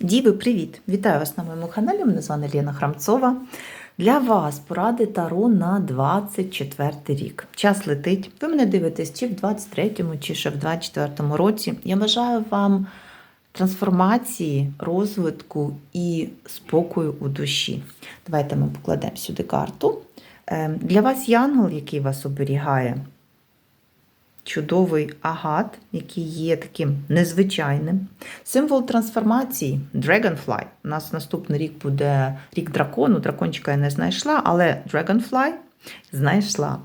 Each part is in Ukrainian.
Діви, привіт! Вітаю вас на моєму каналі. Мене звати Лена Храмцова. Для вас поради Таро на 24 рік. Час летить. Ви мене дивитесь чи в 23-му, чи ще в 24-му році. Я бажаю вам трансформації, розвитку і спокою у душі. Давайте ми покладемо сюди карту. Ем, Для вас янгол, який вас оберігає, чудовий агат, який є таким незвичайним. Символ трансформації Dragonfly. У нас наступний рік буде рік дракону. Дракончика я не знайшла, але Dragonfly знайшла.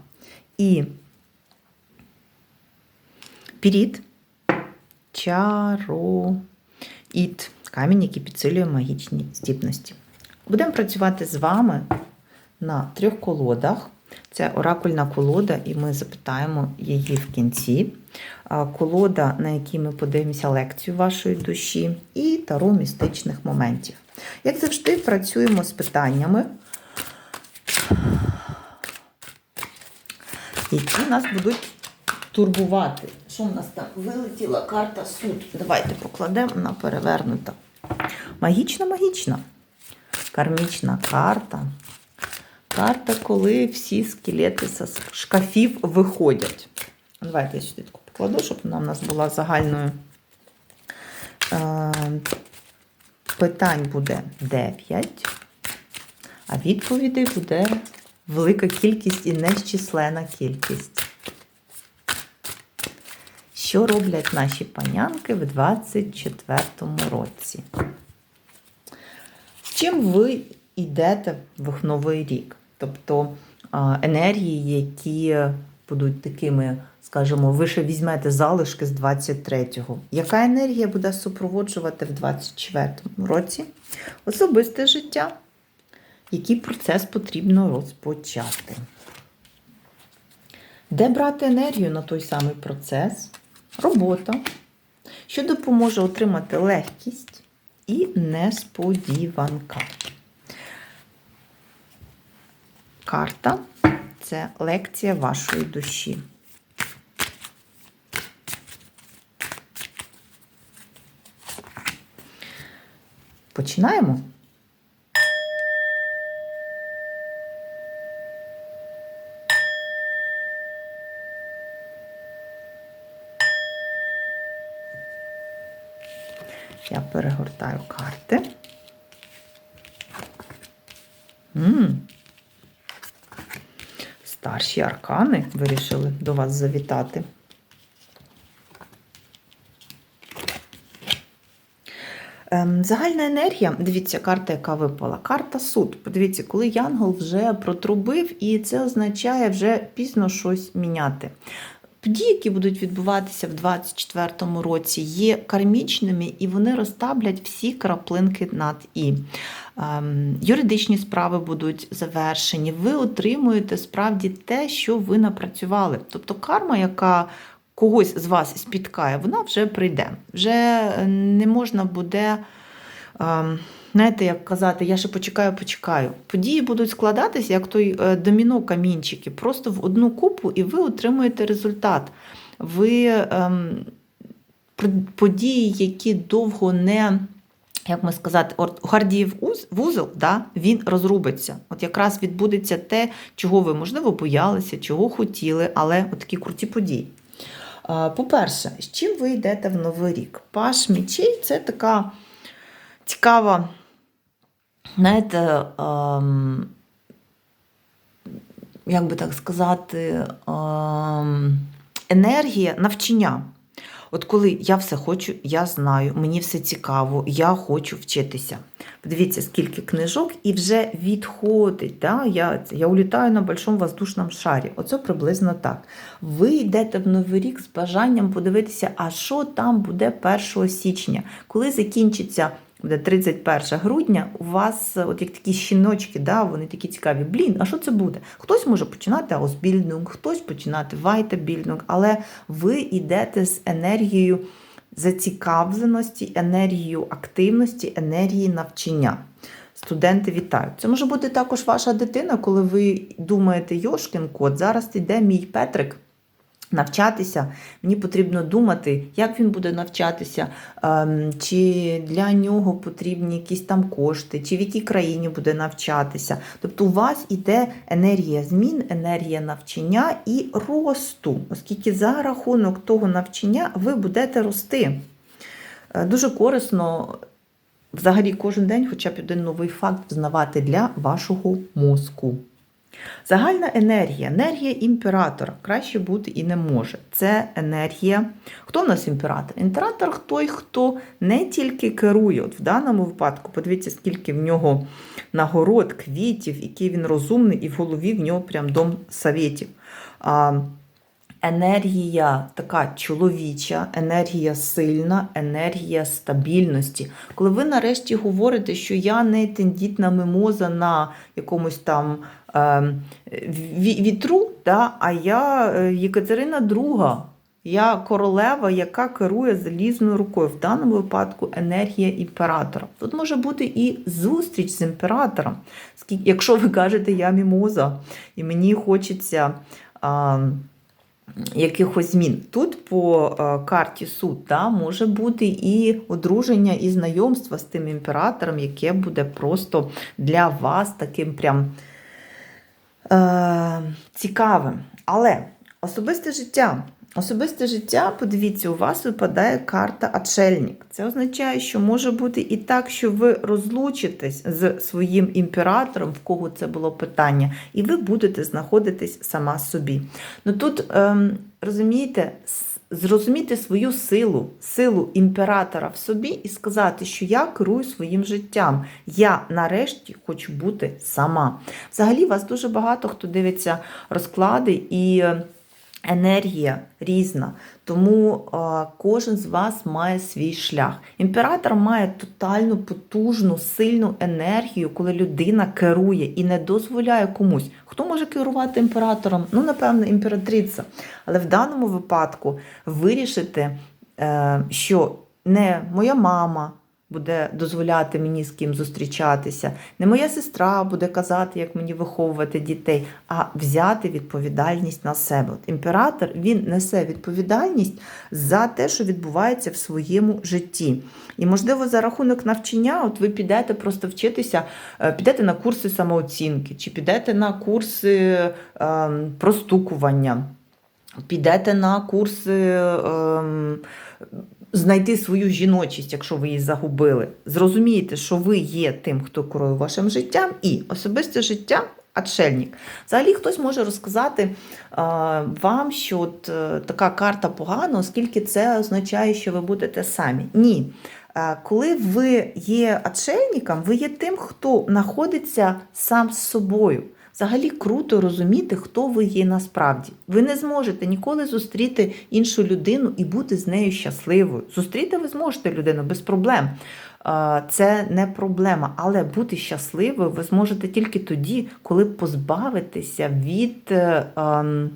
І Піріт, чароїд. Камінь, який підсилює магічні здібності. Будемо працювати з вами на трьох колодах. Це оракульна колода, і ми запитаємо її в кінці. Колода, на якій ми подивимося лекцію вашої душі, і таро містичних моментів. Як завжди, працюємо з питаннями, які нас будуть турбувати. Що в нас там? Вилетіла карта суд. Давайте покладемо на перевернута. Магічна, магічна. Кармічна карта. Карта, коли всі скелети з шкафів виходять. Давайте я сюди покладу, щоб вона в нас була загальною. Е, Питань буде 9, а відповідей буде велика кількість і нещисленна кількість. Що роблять наші панянки в 24-му році? З чим ви йдете в новий рік? Тобто енергії, які будуть такими, скажімо, ви ще візьмете залишки з 23-го. Яка енергія буде супроводжувати в 24-му році? Особисте життя. Який процес потрібно розпочати? Де брати енергію на той самий процес? Робота, що допоможе отримати легкість і несподіванка. Карта це лекція вашої душі. Починаємо. Я перегортаю карти. М. Старші аркани вирішили до вас завітати. Ем, Загальна енергія, дивіться, карта, яка випала. Карта суд. Подивіться, коли Янгол вже протрубив, і це означає вже пізно щось міняти. Події, які будуть відбуватися в 2024 році, є кармічними і вони розтаблять всі краплинки над і. Ем, юридичні справи будуть завершені. Ви отримуєте справді те, що ви напрацювали. Тобто карма, яка когось з вас спіткає, вона вже прийде. Вже не можна буде. Знаєте, як казати, я ще почекаю, почекаю. Події будуть складатися, як той е, доміно камінчики, просто в одну купу, і ви отримуєте результат. Ви ем, події, які довго не, як ми сказати, Гордіїв вузол, да, він розрубиться. От якраз відбудеться те, чого ви, можливо, боялися, чого хотіли, але от такі круті події. По-перше, з чим ви йдете в Новий рік? Паш мічей це така цікава знаєте, ем, як би так сказати, ем, енергія навчання. От коли я все хочу, я знаю, мені все цікаво, я хочу вчитися. Подивіться, скільки книжок, і вже відходить. Да? Я я улітаю на большому воздушному шарі. Оце приблизно так. Ви йдете в Новий рік з бажанням подивитися, а що там буде 1 січня, коли закінчиться буде 31 грудня, у вас от як такі щіночки, да, вони такі цікаві. Блін, а що це буде? Хтось може починати аусбільдинг, хтось починати вайтабільдинг, але ви йдете з енергією зацікавленості, енергією активності, енергії навчання. Студенти вітають. Це може бути також ваша дитина, коли ви думаєте, Йошкін код, зараз йде мій Петрик. Навчатися, мені потрібно думати, як він буде навчатися, ем, чи для нього потрібні якісь там кошти, чи в якій країні буде навчатися. Тобто у вас іде енергія змін, енергія навчання і росту, оскільки за рахунок того навчання ви будете рости. Е, Дуже корисно взагалі кожен день хоча б один новий факт взнавати для вашого мозку. Загальна енергія, енергія імператора краще бути і не може. Це енергія. Хто в нас імператор? Імператор той, хто не тільки керує. От в даному випадку, подивіться, скільки в нього нагород, квітів, який він розумний, і в голові в нього прям дом совєтів. А, енергія така чоловіча, енергія сильна, енергія стабільності. Коли ви нарешті говорите, що я не тендітна мимоза на якомусь там вітру, да, а я е, Єкатерина II. Я королева, яка керує залізною рукою. В даному випадку енергія імператора. Тут може бути і зустріч з імператором. Якщо ви кажете, я мімоза, і мені хочеться. А, якихось змін. Тут по е, карті суд да, може бути і одруження, і знайомство з тим імператором, яке буде просто для вас таким прям е, цікавим. Але особисте життя. Особисте життя, подивіться, у вас випадає карта Ачельник. Це означає, що може бути і так, що ви розлучитесь з своїм імператором, в кого це було питання, і ви будете знаходитись сама собі. Ну тут, ем, розумієте, зрозуміти свою силу, силу імператора в собі і сказати, що я керую своїм життям. Я нарешті хочу бути сама. Взагалі, вас дуже багато хто дивиться розклади і. Енергія різна, тому кожен з вас має свій шлях. Імператор має тотальну потужну, сильну енергію, коли людина керує і не дозволяє комусь. Хто може керувати імператором? Ну, напевно, імператриця. Але в даному випадку вирішити, е, що не моя мама буде дозволяти мені з ким зустрічатися, не моя сестра буде казати, як мені виховувати дітей, а взяти відповідальність на себе. От імператор він несе відповідальність за те, що відбувається в своєму житті. І, можливо, за рахунок навчання, от ви підете просто вчитися, е, підете на курси самооцінки, чи підете на курси ем, простукування, підете на курси. Знайти свою жіночість, якщо ви її загубили. Зрозумієте, що ви є тим, хто керує вашим життям, і особисте життя. Отшельник. Взагалі хтось може розказати е, вам, що от, е, така карта погана, оскільки це означає, що ви будете самі. Ні. Е, коли ви є отшельником, ви є тим, хто знаходиться сам з собою. Взагалі круто розуміти, хто ви є насправді. Ви не зможете ніколи зустріти іншу людину і бути з нею щасливою. Зустріти ви зможете людину без проблем. Це не проблема, але бути щасливою ви зможете тільки тоді, коли позбавитеся від е, ем,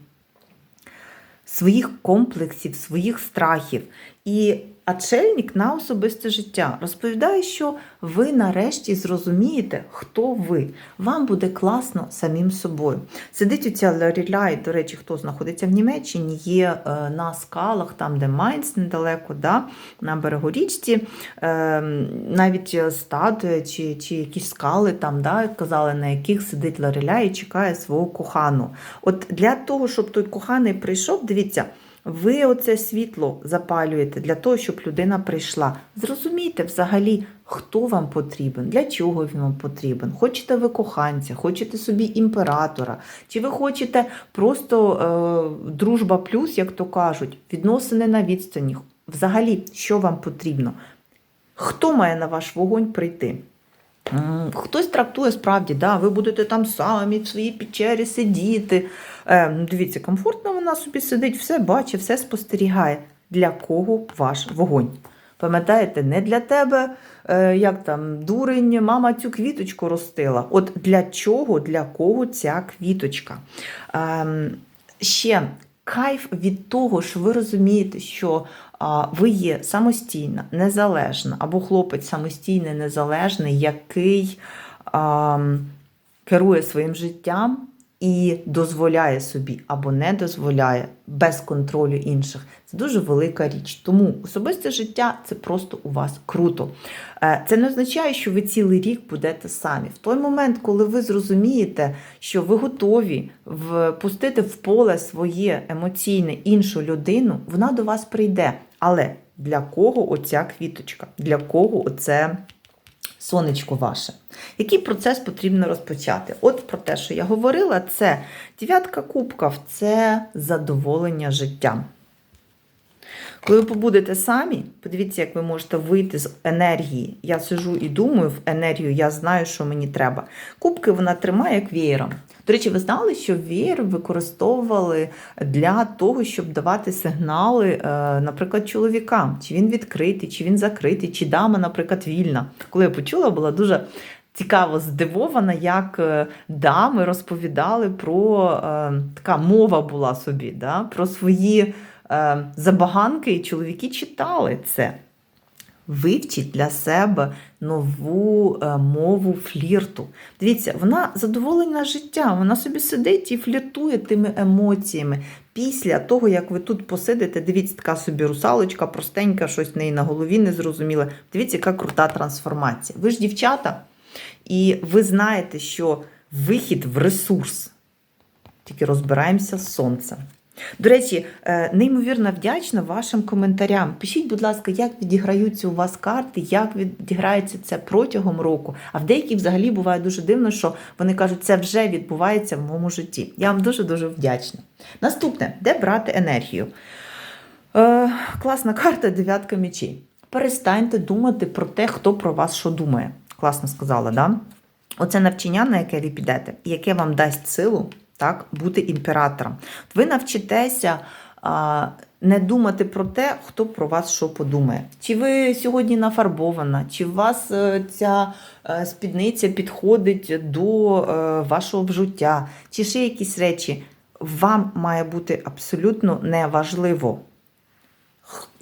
своїх комплексів, своїх страхів. І Отшельник на особисте життя розповідає, що ви нарешті зрозумієте, хто ви. Вам буде класно самим собою. Сидить оця Лоріляй, до речі, хто знаходиться в Німеччині, є е, на скалах, там, де Майнц недалеко, да, на берегорічці, е, навіть статуя чи, чи якісь скали, там, да, казали, на яких сидить Лоріляй і чекає свого кохану. От для того, щоб той коханий прийшов, дивіться. Ви оце світло запалюєте для того, щоб людина прийшла. Зрозумійте взагалі, хто вам потрібен, для чого він вам потрібен. Хочете ви коханця, хочете собі імператора, чи ви хочете просто е, дружба плюс, як то кажуть, відносини на відстані. Взагалі, що вам потрібно? Хто має на ваш вогонь прийти? Хтось трактує справді, да, ви будете там самі в своїй печері сидіти. Е, дивіться, комфортно вона собі сидить, все бачить, все спостерігає. Для кого ваш вогонь? Пам'ятаєте, не для тебе, е, як там, дурень, мама цю квіточку ростила. От для чого, для кого ця квіточка? Ем, ще кайф від того, що ви розумієте, що ви є самостійна, незалежна, або хлопець самостійний, незалежний, який керує своїм життям, і дозволяє собі або не дозволяє без контролю інших. Це дуже велика річ. Тому особисте життя це просто у вас круто. Е, Це не означає, що ви цілий рік будете самі. В той момент, коли ви зрозумієте, що ви готові впустити в поле своє емоційне іншу людину, вона до вас прийде. Але для кого оця квіточка? Для кого оце сонечко ваше? Який процес потрібно розпочати? От про те, що я говорила, це дев'ятка кубків, це задоволення життям. Коли ви побудете самі, подивіться, як ви можете вийти з енергії. Я сижу і думаю в енергію, я знаю, що мені треба. Кубки вона тримає як веєром. До речі, ви знали, що веєр використовували для того, щоб давати сигнали, е, наприклад, чоловікам, чи він відкритий, чи він закритий, чи дама, наприклад, вільна. Коли я почула, була дуже цікаво здивована, як е, дами розповідали про е, така мова була собі, да, про свої забаганки, і чоловіки читали це. Вивчіть для себе нову е, мову флірту. Дивіться, вона задоволена життям, вона собі сидить і фліртує тими емоціями. Після того, як ви тут посидите, дивіться, така собі русалочка, простенька, щось в неї на голові не зрозуміле. Дивіться, яка крута трансформація. Ви ж дівчата, і ви знаєте, що вихід в ресурс. Тільки розбираємося з сонцем. До речі, е, неймовірно вдячна вашим коментарям. Пишіть, будь ласка, як відіграються у вас карти, як відіграється це протягом року. А в деяких взагалі буває дуже дивно, що вони кажуть, це вже відбувається в моєму житті. Я вам дуже-дуже вдячна. Наступне, де брати енергію? Е, класна карта дев'ятка мечей. Перестаньте думати про те, хто про вас що думає. Класно сказала, да? Оце навчання, на яке ви підете, яке вам дасть силу так, бути імператором. Ви навчитеся а, не думати про те, хто про вас що подумає. Чи ви сьогодні нафарбована, чи у вас е, ця е, спідниця підходить до е, вашого вжуття, чи ще якісь речі. Вам має бути абсолютно неважливо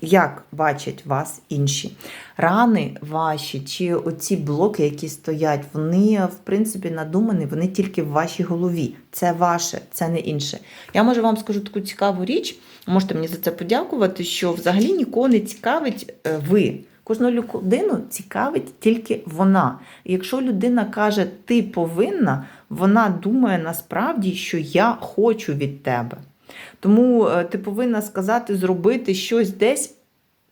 як бачать вас інші. Рани ваші, чи оці блоки, які стоять, вони, в принципі, надумані, вони тільки в вашій голові. Це ваше, це не інше. Я може вам скажу таку цікаву річ, можете мені за це подякувати, що взагалі нікого не цікавить е, ви. Кожну людину цікавить тільки вона. І якщо людина каже, ти повинна, вона думає насправді, що я хочу від тебе. Тому е, ти повинна сказати, зробити щось десь.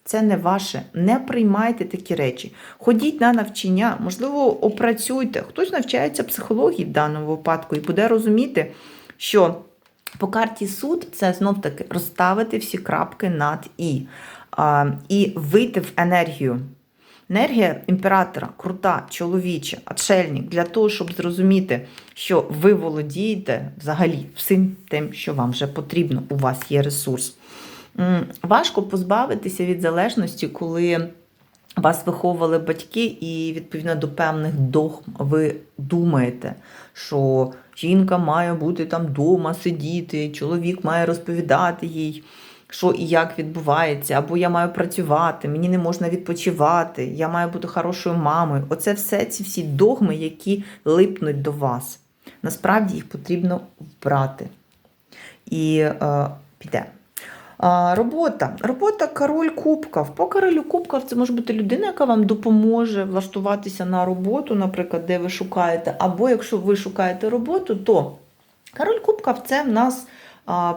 Це не ваше. Не приймайте такі речі. Ходіть на навчання, можливо, опрацюйте. Хтось навчається психології в даному випадку і буде розуміти, що по карті суд це знов-таки розставити всі крапки над І. І вийти в енергію. Енергія імператора крута, чоловіча, отшельник, для того, щоб зрозуміти, що ви володієте взагалі всім тим, що вам вже потрібно. У вас є ресурс. Важко позбавитися від залежності, коли вас виховували батьки, і відповідно до певних догм ви думаєте, що жінка має бути там вдома сидіти, чоловік має розповідати їй що і як відбувається, або я маю працювати, мені не можна відпочивати, я маю бути хорошою мамою. Оце все ці всі догми, які липнуть до вас. Насправді їх потрібно вбрати. І е, піде. А, Робота. Робота король кубків. По королю кубків це може бути людина, яка вам допоможе влаштуватися на роботу, наприклад, де ви шукаєте. Або якщо ви шукаєте роботу, то король кубків це в нас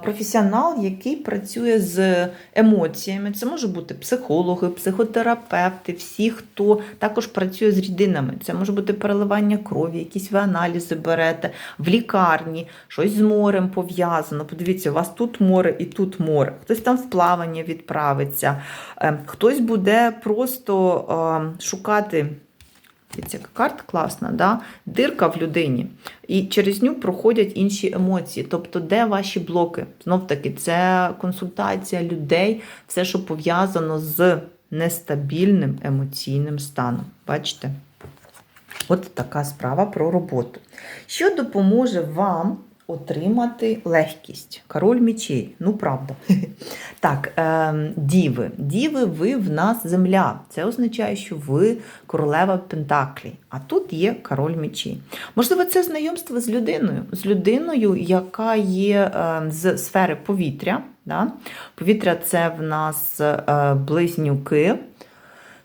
професіонал, який працює з емоціями. Це може бути психологи, психотерапевти, всі, хто також працює з рідинами. Це може бути переливання крові, якісь ви аналізи берете в лікарні, щось з морем пов'язано. Подивіться, у вас тут море і тут море. Хтось там в плавання відправиться, ем, хтось буде просто ем, Ця карта класна, да? дирка в людині. І через ню проходять інші емоції. Тобто, де ваші блоки? Знов таки, це консультація людей, все, що пов'язано з нестабільним емоційним станом. Бачите? От така справа про роботу. Що допоможе вам отримати легкість. Король мечей, ну правда. Так, ем, діви. Діви, ви в нас земля. Це означає, що ви королева Пентаклі. А тут є король мечей. Можливо, це знайомство з людиною, з людиною, яка є ем, з сфери повітря. Да? Повітря це в нас е, близнюки.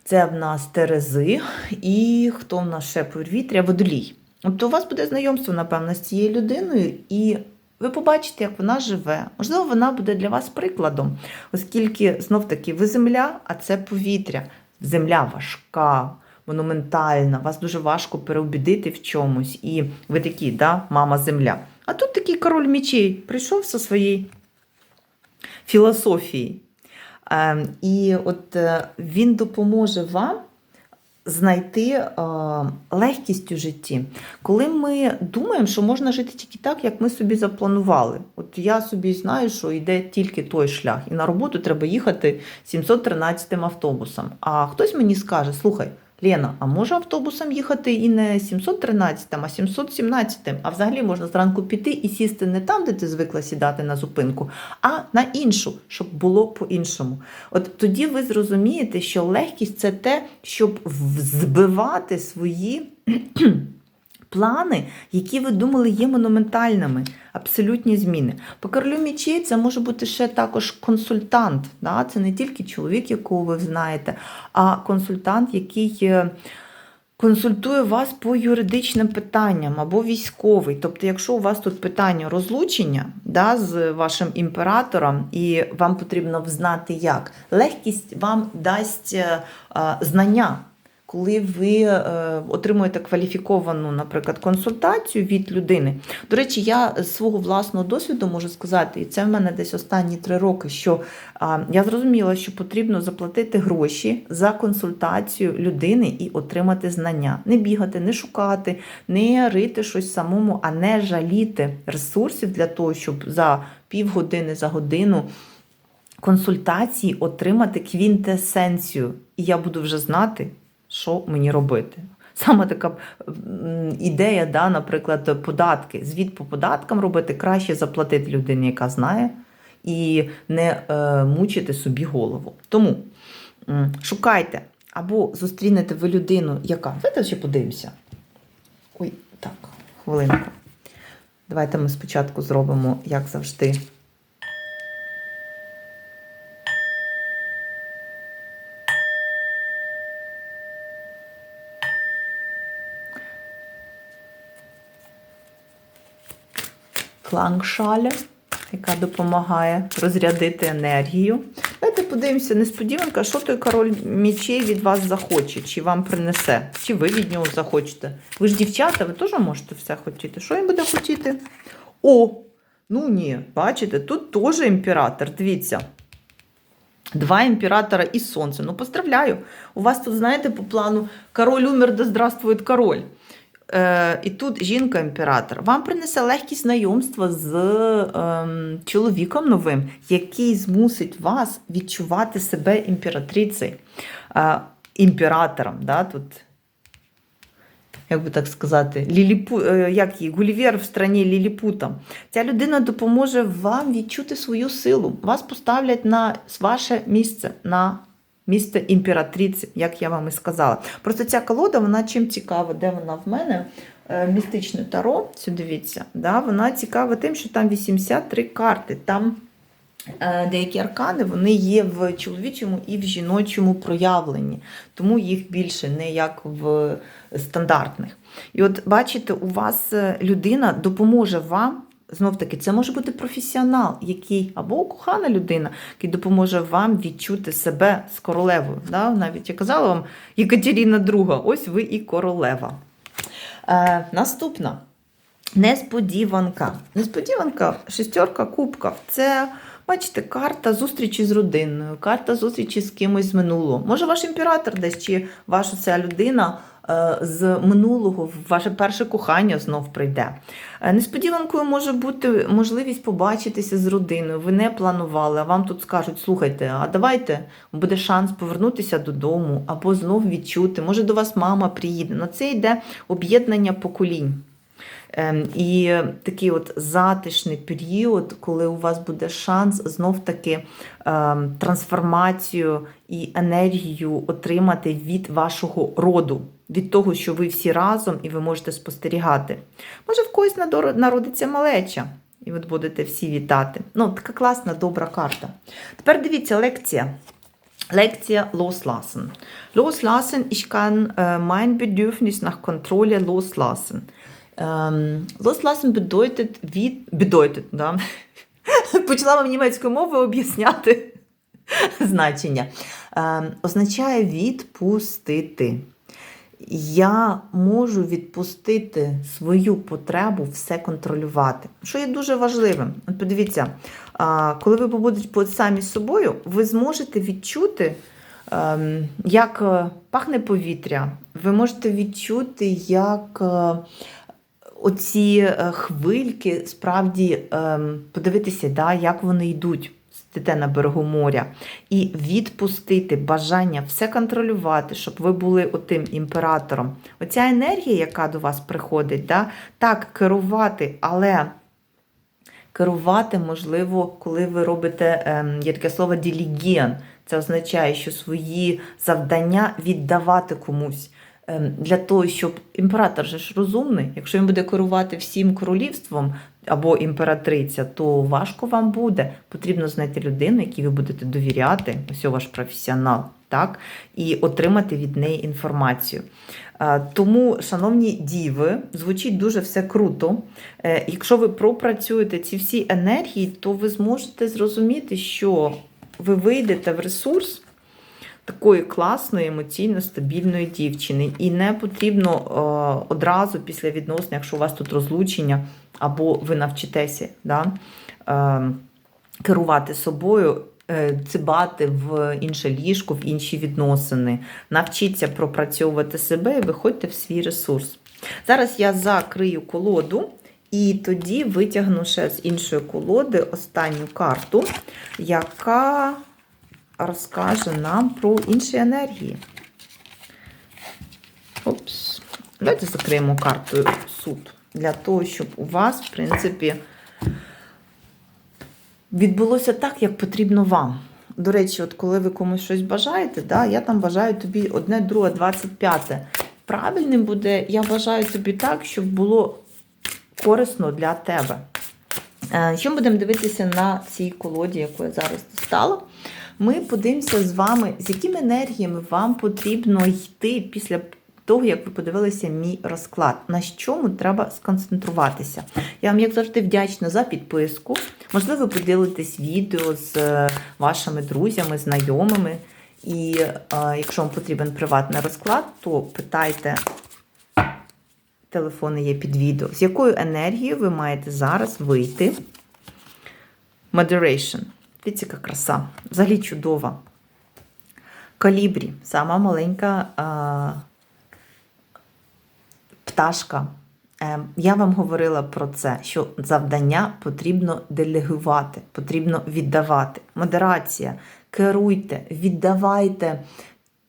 Це в нас Терези, і хто в нас ще повітря? Водолій. Тобто у вас буде знайомство, напевно, з цією людиною, і ви побачите, як вона живе. Можливо, вона буде для вас прикладом, оскільки знов-таки ви земля, а це повітря. Земля важка, монументальна, вас дуже важко переубідити в чомусь. І ви такі, да, мама земля. А тут такий король мечей прийшов зі своєї філософії. Ем, І от е, він допоможе вам знайти е, легкість у житті. Коли ми думаємо, що можна жити тільки так, як ми собі запланували. От я собі знаю, що йде тільки той шлях, і на роботу треба їхати 713 автобусом. А хтось мені скаже: слухай. Лена, а може автобусом їхати і не 713, а 717, а взагалі можна зранку піти і сісти не там, де ти звикла сідати на зупинку, а на іншу, щоб було по-іншому. От тоді ви зрозумієте, що легкість це те, щоб збивати свої плани, які ви думали є монументальними, абсолютні зміни. По королю мічей це може бути ще також консультант. Да? Це не тільки чоловік, якого ви знаєте, а консультант, який. е, Консультує вас по юридичним питанням або військовий. Тобто, якщо у вас тут питання розлучення да, з вашим імператором, і вам потрібно взнати як, легкість вам дасть е, е, знання. Коли ви е, отримуєте кваліфіковану, наприклад, консультацію від людини. До речі, я з свого власного досвіду можу сказати, і це в мене десь останні три роки, що я зрозуміла, що потрібно заплатити гроші за консультацію людини і отримати знання. Не бігати, не шукати, не рити щось самому, а не жаліти ресурсів для того, щоб за півгодини, за годину консультації отримати квінтесенцію. І я буду вже знати, що мені робити. Саме така ідея, да, наприклад, податки. Звіт по податкам робити краще заплатити людині, яка знає, і не е, мучити собі голову. Тому м, шукайте або зустрінете ви людину, яка. Давайте ще подивимося. Ой, так, хвилинку. Давайте ми спочатку зробимо, як завжди. Клангшаля, яка допомагає розрядити енергію. Давайте подивимося, несподіванка, що той король мічей від вас захоче, чи вам принесе, чи ви від нього захочете. Ви ж дівчата, ви теж можете все хотіти. Що він буде хотіти? О! Ну ні, бачите, тут теж імператор. Дивіться. Два імператора і сонце. Ну, поздравляю. У вас тут, знаєте, по плану король умер, да здравствует король. Е, і тут жінка-імператор. Вам принесе легкість знайомства з ем, чоловіком новим, який змусить вас відчувати себе імператрицею, е, імператором. Да, тут, як би так сказати, Ліліпу, е, як її, Гулівер в страні Ліліпута. Ця людина допоможе вам відчути свою силу. Вас поставлять на ваше місце. на Місце імператриці, як я вам і сказала. Просто ця колода, вона чим цікава, де вона в мене? Е, Містичне таро, дивіться, да, вона цікава тим, що там 83 карти. Там е, деякі аркани вони є в чоловічому і в жіночому проявленні, тому їх більше не як в стандартних. І от бачите, у вас е, людина допоможе вам. Знов таки, це може бути професіонал, який або кохана людина, який допоможе вам відчути себе з королевою. Да? Навіть я казала вам Єкатеріна II, ось ви і королева. Е, наступна несподіванка. Несподіванка, шестерка кубків. Це, бачите, карта зустрічі з родиною, карта зустрічі з кимось з минулого. Може, ваш імператор десь чи ваша ця людина з минулого, ваше перше кохання знов прийде. Е, Несподіванкою може бути можливість побачитися з родиною. Ви не планували, а вам тут скажуть: слухайте, а давайте буде шанс повернутися додому або знов відчути. Може, до вас мама приїде. На це йде об'єднання поколінь. Ем, І такий от затишний період, коли у вас буде шанс знов-таки ем, трансформацію і енергію отримати від вашого роду, від того, що ви всі разом і ви можете спостерігати. Може, в когось народиться малеча, і ви будете всі вітати. Ну, така класна, добра карта. Тепер дивіться, лекція. Лекція loslassen. Loslassen, ich kann äh, mein Bedürfnis nach Kontrolle loslassen. Loslassen bedeutet, від, bedeutet, да? Почала вам німецькою мовою об'ясняти значення. Ем, означає відпустити. Я можу відпустити свою потребу все контролювати, що є дуже важливим. От подивіться, коли ви побудете самі з собою, ви зможете відчути, ем, як е, пахне повітря, ви можете відчути, як е, оці е, хвильки справді ем, подивитися, як вони йдуть. Сидите на берегу моря, і відпустити бажання все контролювати, щоб ви були отим імператором. Оця енергія, яка до вас приходить, да, так, керувати, але керувати можливо, коли ви робите ем, є таке слово ділігіан. Це означає, що свої завдання віддавати комусь. Ем, Для того, щоб імператор же ж розумний, якщо він буде керувати всім королівством або імператриця, то важко вам буде. Потрібно знайти людину, якій ви будете довіряти, ось ваш професіонал, так, і отримати від неї інформацію. Е, Тому, шановні діви, звучить дуже все круто. Е, Якщо ви пропрацюєте ці всі енергії, то ви зможете зрозуміти, що ви вийдете в ресурс такої класної, емоційно стабільної дівчини. І не потрібно е, одразу після відносин, якщо у вас тут розлучення, або ви навчитеся да, е, керувати собою. е, Цибати в інше ліжко, в інші відносини. Навчіться пропрацьовувати себе і виходьте в свій ресурс. Зараз я закрию колоду і тоді витягну ще з іншої колоди останню карту, яка розкаже нам про інші енергії. Опс. Давайте закриємо картою суд. Для того, щоб у вас, в принципі, відбулося так, як потрібно вам. До речі, от коли ви комусь щось бажаєте, да, я там бажаю тобі одне, друге, 25. Правильним буде, я бажаю тобі так, щоб було корисно для тебе. Е, Що ми будемо дивитися на цій колоді, яку я зараз достала? Ми подивимося з вами, з якими енергіями вам потрібно йти після того, як ви подивилися мій розклад, на чому треба сконцентруватися. Я вам, як завжди, вдячна за підписку. Можливо, поділитесь відео з е, вашими друзями, знайомими. І е, якщо вам потрібен приватний розклад, то питайте, телефони є під відео, з якою енергією ви маєте зараз вийти. Moderation. Дивіться, яка краса. Взагалі чудова. Калібрі, сама маленька а, пташка. Е, Я вам говорила про це, що завдання потрібно делегувати, потрібно віддавати. Модерація. Керуйте, віддавайте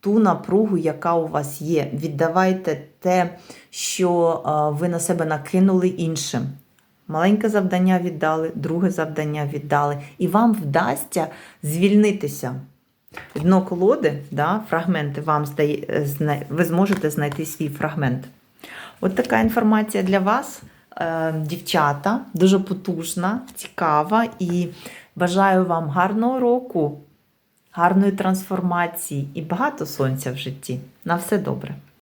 ту напругу, яка у вас є. Віддавайте те, що ви на себе накинули іншим. Маленьке завдання віддали, друге завдання віддали, і вам вдасться звільнитися. Дно колоди, да, фрагменти вам здає, ви зможете знайти свій фрагмент. От така інформація для вас, е, дівчата, дуже потужна, цікава і бажаю вам гарного року, гарної трансформації і багато сонця в житті. На все добре!